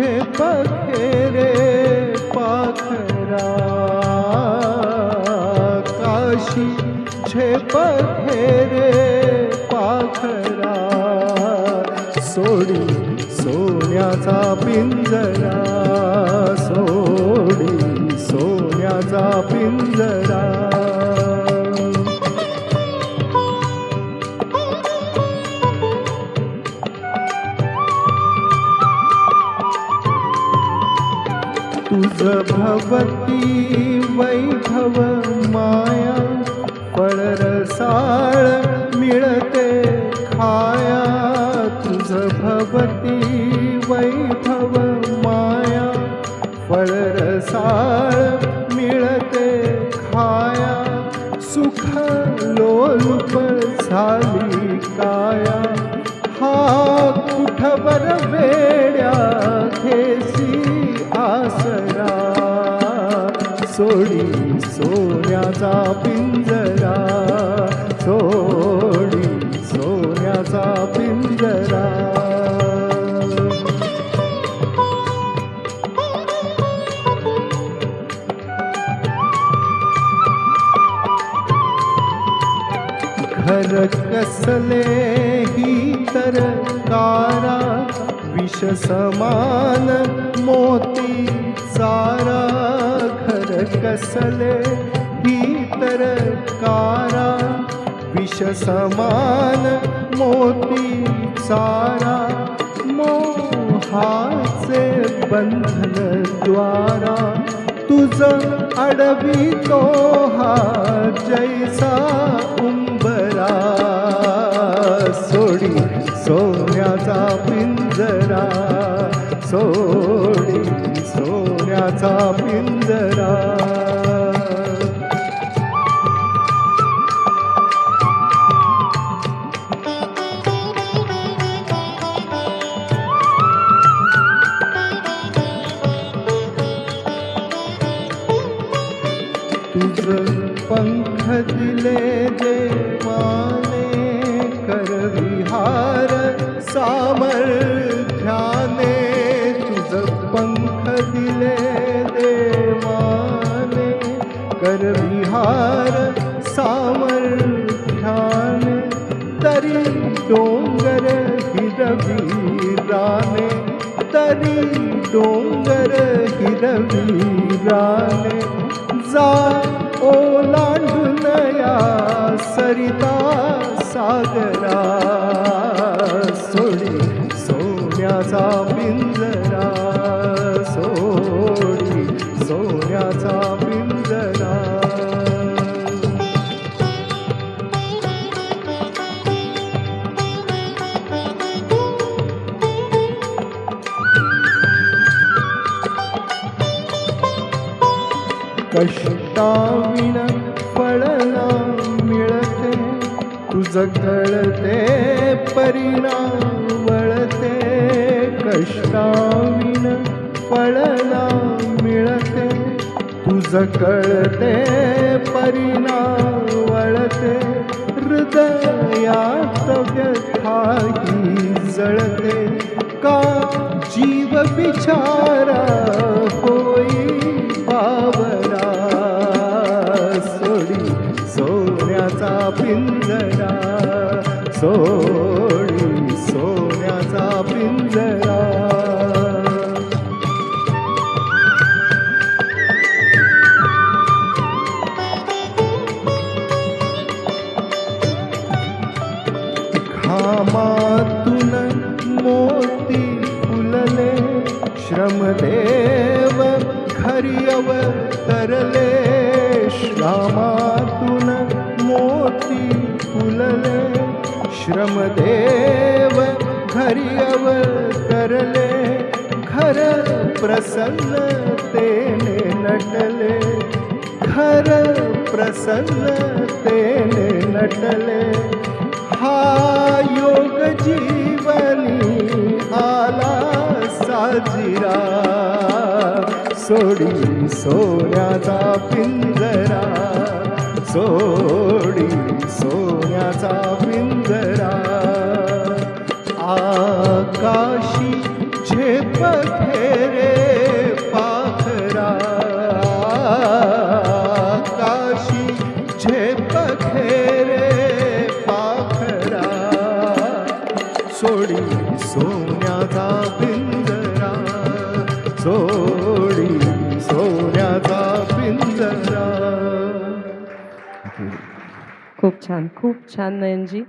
तुझे पखेरे पाखरा। काशी छे पखेरे पाखरा। सोडी सोन्याचा पिंजरा सोडी सोन्याचा पिंजरा। तुझ भवती वैभव माया फळरसाळ मिळते खाया. तुझ भवती वैभव माया फळरसाळ मिळते खाया. सुख लोलुप झाली काया. सोडी सोन्याचा पिंजरा. सोडी सोन्याचा पिंजरा. घर कसले ही तर कारा विष समान मोती सारा. कसले भीतर कारा विष समान मोती सारा मोहाचे बंधन द्वारा तुझ अडवी तो हा जैसा उंबरा. सोडी सोन्याचा पिंजरा सोडी सोन्याचा पिंजरा. कर विहार सामर्थ्याने तरी डोंगर हिरवीराने तरी डोंगर हिरवीराने जा ओलांडून या सरिता सागरा सोडी सोन्याचा पिंजरा कष्टाविण फळला मिळते तुझ कळते परिणाम वळते. कष्टाविण फळला मिळते तुझ कळते परिणाम वळते. हृदयात व्यथाही जळते का जीव बिचारा पिंजरा सोडी सोन्याचा पिंजरा घामातून मोती फुलले श्रमदेव घरी तरले. श्रामातून मोती फुलले श्रमदेव घरी अवतरले घर प्रसन्नतेने नटले घर प्रसन्नतेने नटले हा योग जीवनी आला साजिरा सोडी सोन्याचा पिंजरा सोडी सो मोराचा पिंजरा आकाशी झेप फेरे पाखरा. आकाशी झेप फेरे पाखरा. सोडी सोन्याचा पिंजरा 곱지 않고 곱지 않은지?